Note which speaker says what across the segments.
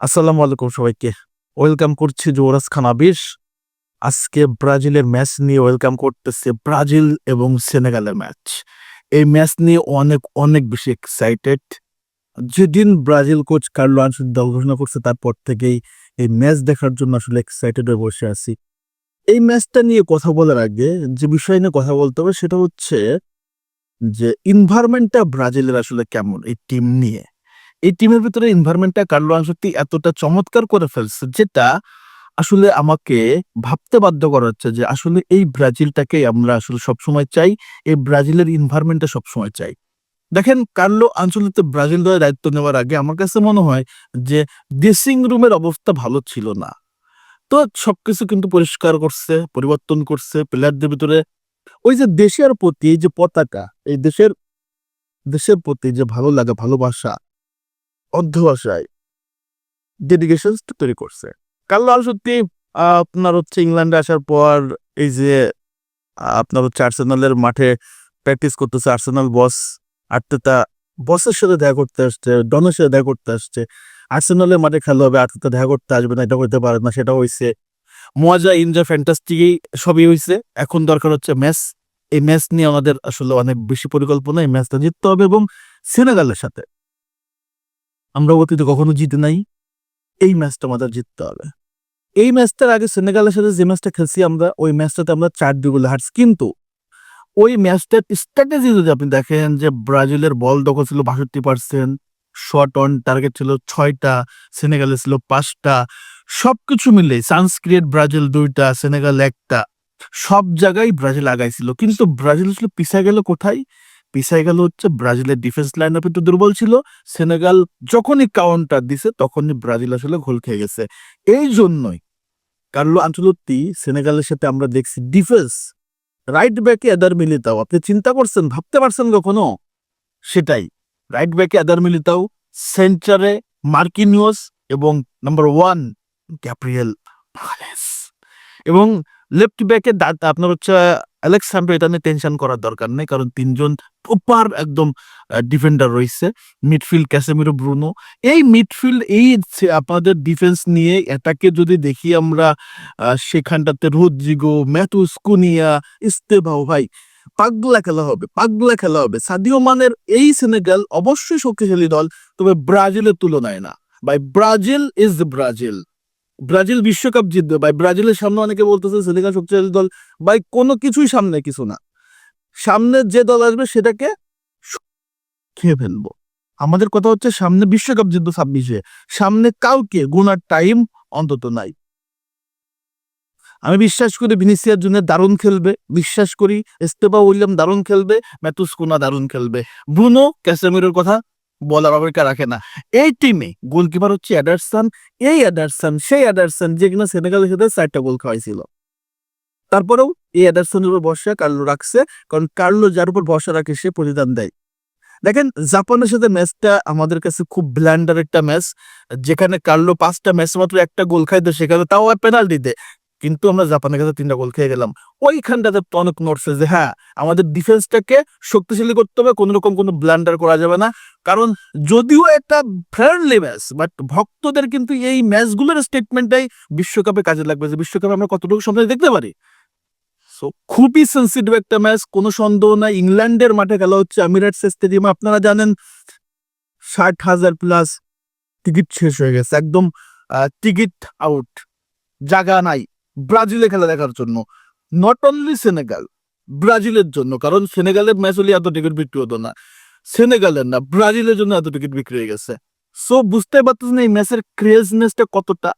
Speaker 1: আসসালামু আলাইকুম সবাইকে। ওয়েলকাম করছি জোরাস খান আবিস আজকে ব্রাজিলের ম্যাচ নিয়ে ওয়েলকাম করতেছে ব্রাজিল এবং সেনেগালের ম্যাচ। এই ম্যাচ নিয়ে অনেক অনেক বেশি এক্সাইটেড যেদিন ব্রাজিল কোচ কার্লো আনসেলতি দল ঘোষণা করছে, তারপর থেকেই এই ম্যাচ দেখার জন্য আসলে এক্সাইটেড হয়ে বসে আছি। এই ম্যাচটা নিয়ে কথা বলার আগে যে বিষয় নিয়ে কথা বলতে হবে, সেটা হচ্ছে যে ইনভায়রনমেন্টটা ব্রাজিলের আসলে কেমন এই টিম নিয়ে? এই টিমের ভিতরে এনভায়রনমেন্টটা কার্লো আনসেলতি এতটা চমৎকার করে ফেলছে, যেটা আসলে আমাকে ভাবতে বাধ্য করা হচ্ছে যে আসলে এই ব্রাজিলটাকে আমরা আসলে সবসময় চাই, এই ব্রাজিলের এনভায়রনমেন্টটা সবসময় চাই। দেখেন, কার্লো আঞ্চলিতে ব্রাজিল দলের দায়িত্ব নেওয়ার আগে আমার কাছে মনে হয় যে ড্রেসিং রুমের অবস্থা ভালো ছিল না। তো সবকিছু কিন্তু পরিষ্কার করছে, পরিবর্তন করছে প্লেয়ারদের ভিতরে ওই যে দেশের প্রতি এই যে পতাকা, এই দেশের দেশের প্রতি যে ভালো লাগা, ভালোবাসা অধ্যবসায় ডেডিকেশন তৈরি করছে। আনসেলতি আহ, আপনার হচ্ছে ইংল্যান্ডে আসার পর এই যে আপনার হচ্ছে আর্সেনালের মাঠে প্র্যাকটিস করতেছে আর্সেনাল বস আর্তেতা বসের সাথে দেখা করতে আসছে ডনের সাথে দেখা করতে আসছে। আর্সেনালের মাঠে খেলা হবে আর্তেতা দেখা করতে আসবে না এটা হইতে পারে না সেটা হয়েছে মজা ইনজয় ফ্যান্টাস্টিক সবই হয়েছে এখন দরকার হচ্ছে ম্যাচ এই ম্যাচ নিয়ে আমাদের আসলে অনেক বেশি পরিকল্পনা এই ম্যাচটা জিততে হবে এবং সেনেগালের সাথে। আমরা অতীতে কখনো জিতে নাই। এই ম্যাচটা আমাদের জিততে হবে। এই ম্যাচটার আগে সেনেগালের সাথে যে ম্যাচটা খেলছি আমরা, ওই ম্যাচটাতে আমরা চার দুই গোলে হারছি। কিন্তু ওই ম্যাচটার স্ট্র্যাটেজি যদি আপনি দেখেন যে ব্রাজিলের বল দখল ছিল বাষট্টি পার্সেন্ট শর্ট অন টার্গেট ছিল ছয়টা, সেনেগালে ছিল পাঁচটা, সবকিছু মিলে চান্স ক্রিয়েট ব্রাজিল দুইটা, সেনেগাল একটা, সব জায়গায় ব্রাজিল আগাইছিল। কিন্তু ব্রাজিল ছিল পিছিয়ে গেল কোথায়? পিছিয়ে গেল হচ্ছে ব্রাজিলের ডিফেন্স লাইন আপ একটু দুর্বল ছিল। সেনেগাল যখনই কাউন্টার দিছে, তখনই ব্রাজিল আসলে ঘোল খেয়ে গেছে। এই জন্যই কার্লো আঞ্চলত্তি সেনেগালের সাথে আমরা দেখছি ডিফেন্স রাইট ব্যাকে এদার মিলিতাও আপনি চিন্তা করছেন, ভাবতে পারছেন কখনো? সেটাই। রাইট ব্যাকে এদার মিলিতাও সেন্টারে মার্কিনিওস এবং নাম্বার ওয়ান গ্যাপ্রিয়েল এবং লেফট ব্যাকে আপনার হচ্ছে আলেক্সান্ড্রো এটা নিয়ে টেনশন করার দরকার নেই, কারণ তিনজন প্রপার একদম ডিফেন্ডার রয়েছে। মিডফিল্ড ক্যাসেমিরো ব্রুনো এই মিডফিল্ড এই আপনাদের ডিফেন্স নিয়ে এটাকে যদি দেখি আমরা সেখানটাতে রোদ্রিগো, ম্যাথুস কুনিয়া ইস্তেভাও ভাই, পাগলা খেলা হবে, পাগলা খেলা হবে। সাদিও মানের এই সেনেগাল অবশ্যই শক্তিশালী দল, তবে ব্রাজিলের তুলনায় না। ভাই, ব্রাজিল ইজ ব্রাজিল ব্রাজিল বিশ্বকাপ জিতবে। ভাই, ব্রাজিলের সামনে অনেকে বলতেছে সেনেগাল শক্তিশালী দল, ভাই, কোনো কিছুই সামনে কিছু না। সামনে যে দল আসবে সেটাকে খেয়ে ফেলব। আমাদের কথা হচ্ছে সামনে বিশ্বকাপ জিতবো ছাব্বিশে। সামনে কাউকে গুনার টাইম অন্তত নাই। আমি বিশ্বাস করি ভিনিসিয়ার জন্য দারুণ খেলবে। বিশ্বাস করি এস্তেবা উইলিয়াম দারুণ খেলবে ম্যাথুস কোনা দারুণ খেলবে। ব্রুনো ক্যাসেমিরোর কথা বলার অপেক্ষা রাখে না। এই টিমে গোলকিপার হচ্ছে অ্যাডারসন। এই অ্যাডারসন, সেই অ্যাডারসন যে কিনা সেনেগালের সাথে চারটা গোল খাওয়াইছিল। তারপরেও এই অ্যাডারসনের উপর ভরসা কার্লো রাখছে, কারণ কার্লো যার উপর ভরসা রাখে, সে প্রতিদান দেয়। দেখেন, জাপানের সাথে ম্যাচটা আমাদের কাছে খুব ব্ল্যান্ডার একটা ম্যাচ যেখানে কার্লো পাঁচটা ম্যাচ মাত্র একটা গোল খাইতো, সেখানে তাও পেনাল্টিতে কিন্তু আমরা জাপানের কাছে তিনটা গোল খেয়ে গেলাম। ওইখানটাতে তো অনেক নড়ছে যে হ্যাঁ আমাদের ডিফেন্সটাকে শক্তিশালী করতে হবে কোনো রকম কোনো ব্ল্যান্ডার করা যাবে না। কারণ যদিও একটা ফ্রেন্ডলি ম্যাচ বাট ভক্তদের কিন্তু এই ম্যাচগুলোর স্টেটমেন্টটাই বিশ্বকাপে কাজে লাগবে যে, বিশ্বকাপে আমরা কতটুকু সময় দেখতে পারি। সো খুবই সেন্সিটিভ একটা ম্যাচ কোনো সন্দেহ নাই। ইংল্যান্ডের মাঠে খেলা হচ্ছে আমিরাটস স্টেডিয়ামে আপনারা জানেন, ষাট হাজার প্লাস টিকিট শেষ হয়ে গেছে, একদম টিকিট আউট জায়গা নাই। ব্রাজিলে খেলা দেখার জন্য। নট অনলি সেনেগাল ব্রাজিলের জন্য। কারণ সেনেগালের ম্যাচ হলে এত টিকিট বিক্রি হতো না। সেনেগালের না, ব্রাজিলের জন্য এত টিকিট বিক্রি হয়ে গেছে। সো বুঝতে পারতেছেন এই ম্যাচের ক্রেজনেসটা কতটা?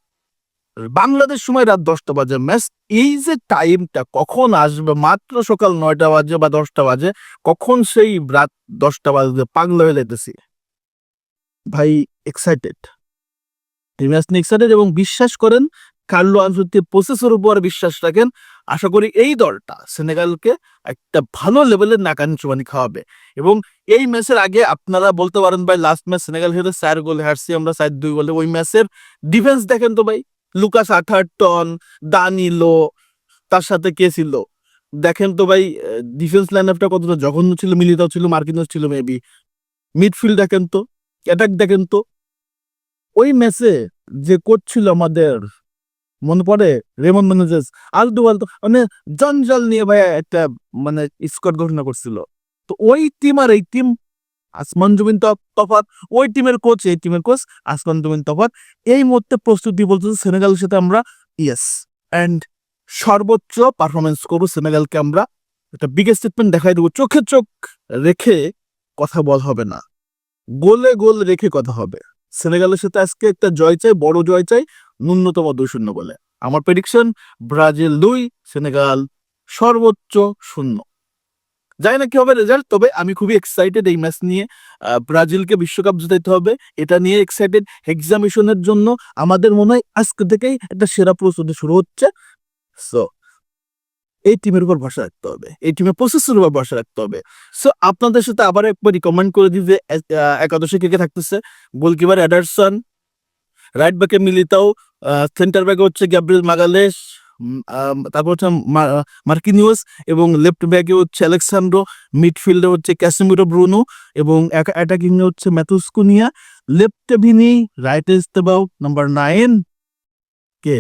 Speaker 1: বাংলাদেশ সময় রাত দশটা বাজে। ম্যাচ এই যে টাইমটা কখন আসবে? মাত্র সকাল নয়টা বাজে বা দশটা বাজে। কখন সেই রাত দশটা বাজে পাগলা হয়ে যেতেছি ভাই এক্সাইটেড এই ম্যাচ নিয়ে এক্সাইটেড এবং বিশ্বাস করেন কার্লো আনসুতি প্রসেসের উপর বিশ্বাস রাখেন। আশা করি এই দলটা সেনেগালকে একটা ভালো লেভেলের নাকানি চুবানি খাওয়াবে। এবং এই ম্যাচের আগে আপনারা বলতে পারেন ভাই লাস্ট ম্যাচ সেনেগাল হেরে চার গোলে হারছি, আমরা চার দুই গোলে ওই ম্যাচের ডিফেন্স দেখেন তো ভাই, লুকাস আঠারটন, দানিলো, তার সাথে কে ছিল? দেখেন তো ভাই ডিফেন্স লাইন আপটা কতটা জঘন্য ছিল, মিলিতাও ছিল মার্কিনস ছিল মেবি মিডফিল্ড দেখেন তো অ্যাটাক দেখেন তো। ওই ম্যাচে যে কোচ ছিল আমাদের মনে পড়ে? Ramon Menezes. আলতু আলতু মানে জঞ্জাল নিয়ে ভাই একটা মানে স্কোয়াড ঘোষণা করছিল। তো ওই টিম আর এই টিম আসমান জমিন তফ- তফাৎ, ওই টিমের কোচ এই টিমের কোচ আসমান জমিন তফাত এই মুহূর্তে প্রস্তুতি বলতেছে? সেনেগালের সাথে আমরা ইয়েস অ্যান্ড সর্বোচ্চ পারফরমেন্স করব সেনেগালকে আমরা। একটা বিগেস্ট স্টেটমেন্ট দেখাই দেবো। চোখে চোখ রেখে কথা বল হবে না। গোলে গোল রেখে কথা হবে। সেনেগালের সাথে আজকে একটা জয় চাই, বড় জয় চাই। ন্যূনতম দুই শূন্য বলে। আমার প্রেডিকশন ব্রাজিল দুই, সেনেগাল সর্বোচ্চ শূন্য। জানি না কি হবে রেজাল্ট তবে আমি খুবই এক্সাইটেড এই ম্যাচ নিয়ে। ব্রাজিলকে বিশ্বকাপ জিতাইতে হবে, এটা নিয়ে এক্সাইটেড এক্সামিশনের জন্য আমাদের মনে হয় আজকে থেকেই একটা সেরা প্রস্তুতি শুরু হচ্ছে। সো এই টিমের উপর ভরসা রাখতে হবে, এই টিমের প্রসেসের উপর ভরসা রাখতে হবে। সো আপনাদের সাথে আবার একবার রিকমেন্ড করে দিই যে একাদশে কে কে থাকতেছে? গোলকিপার অ্যাডারসন রাইট ব্যাকে মিলিতাও সেন্টার ব্যাকে হচ্ছে গ্যাব্রিয়েল মাগালেস তারপর হচ্ছে মার্কিনিউস এবং লেফট ব্যাকে হচ্ছে আলেক্সান্ড্রো মিডফিল্ডে হচ্ছে ক্যাসিমিরো ব্রুনো এবং অ্যাটাকিং এ হচ্ছে ম্যাথুস কুনিয়া। লেফটে ভিনি, রাইটে ইস্তেবাও, নাম্বার নাইন, কে?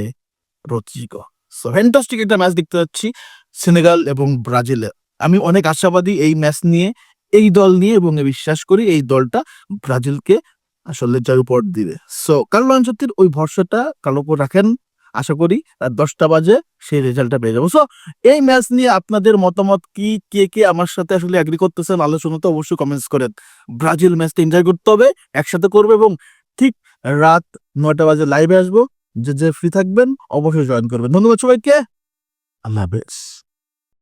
Speaker 1: রোচিকো সো, ফ্যান্টাস্টিক একটা ম্যাচ দেখতে যাচ্ছি সেনেগাল এবং ব্রাজিলের আমি অনেক আশাবাদী এই ম্যাচ নিয়ে, এই দল নিয়ে এবং বিশ্বাস করি এই দলটা ব্রাজিলকে আসলে জয় উপহার দিবে। সো কার্লো আনচত্তির ওই ভরসাটা কালো উপর রাখেন। আশা করি রাত দশটা বাজে সেই রেজাল্টটা পেয়ে যাব। সো এই ম্যাচ নিয়ে আপনাদের মতামত কি? কে কে আমার সাথে আসলে অ্যাগ্রি করতেছেন? আলোচনা তো অবশ্যই কমেন্টস করেন। ব্রাজিল ম্যাচটা এনজয় করতে হবে, একসাথে করবে এবং ঠিক রাত নয়টা বাজে লাইভে আসব। যে যে ফ্রি থাকবেন, অবশ্যই জয়েন করবেন। ধন্যবাদ সবাইকে। আল্লাহ হাফেজ।